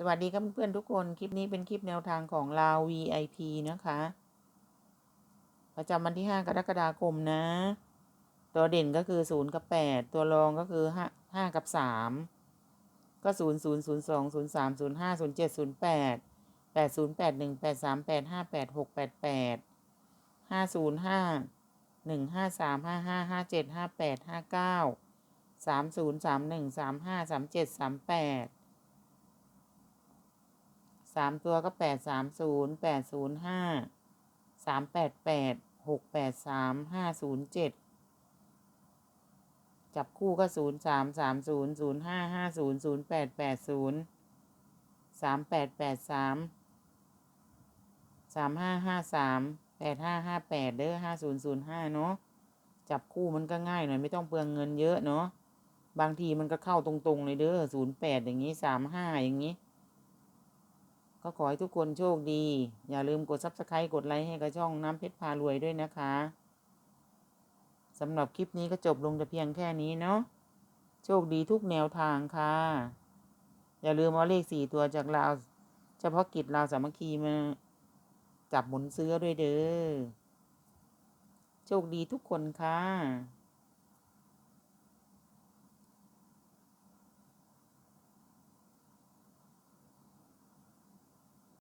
สวัสดีครับเพื่อนๆทุกคน คลิปนี้เป็นคลิปแนวทางของเรา VIP นะคะ ประจำวันที่ 5 กรกฎาคมนะ ตัวเด่นก็คือ 0 กับ 8 ตัวรองก็คือ 5 5 กับ 3 ก็ 0 0 0 2 0 3 0 5 0 7 0 8 8 0 8 1 8 3 8 5 8 6 8 8 5 0 5 1 5 3 5 5 5 7 5 8 5 9 3 0 3 1 3 5 3 7 3 8 สามตัวก็แปดสามศูนย์แปดศูนย์ห้าสามแปดแปดหกแปดสามห้าศูนย์เจ็ดจับคู่ก็ศูนย์สามสามศูนย์ศูนย์ห้าห้าศูนย์ศูนย์แปดแปดศูนย์สามแปดแปดสามสามห้าห้าสามแปดห้าห้าแปดเด้อห้าศูนย์ศูนย์ห้าเนาะจับคู่มันก็ง่ายหน่อยไม่ต้องเปลืองเงินเยอะเนาะบางทีมันก็เข้าตรงๆเลยเด้อศูนย์แปดอย่างนี้สามห้าอย่างนี้ ก็ขอให้ทุกคนโชคดี อย่าลืมกด subscribe กดไลค์ให้กับช่องน้ำเพชรพารวยด้วยนะคะสำหรับคลิปนี้ก็จบลงแต่เพียงแค่นี้เนาะโชคดีทุกแนวทางค่ะ อย่าลืมเอาเลขสี่ตัวจากเราวเฉพาะกิจเราวสามัคคีมาจับหมุนเสื้อด้วยเด้อโชคดีทุกคนค่ะ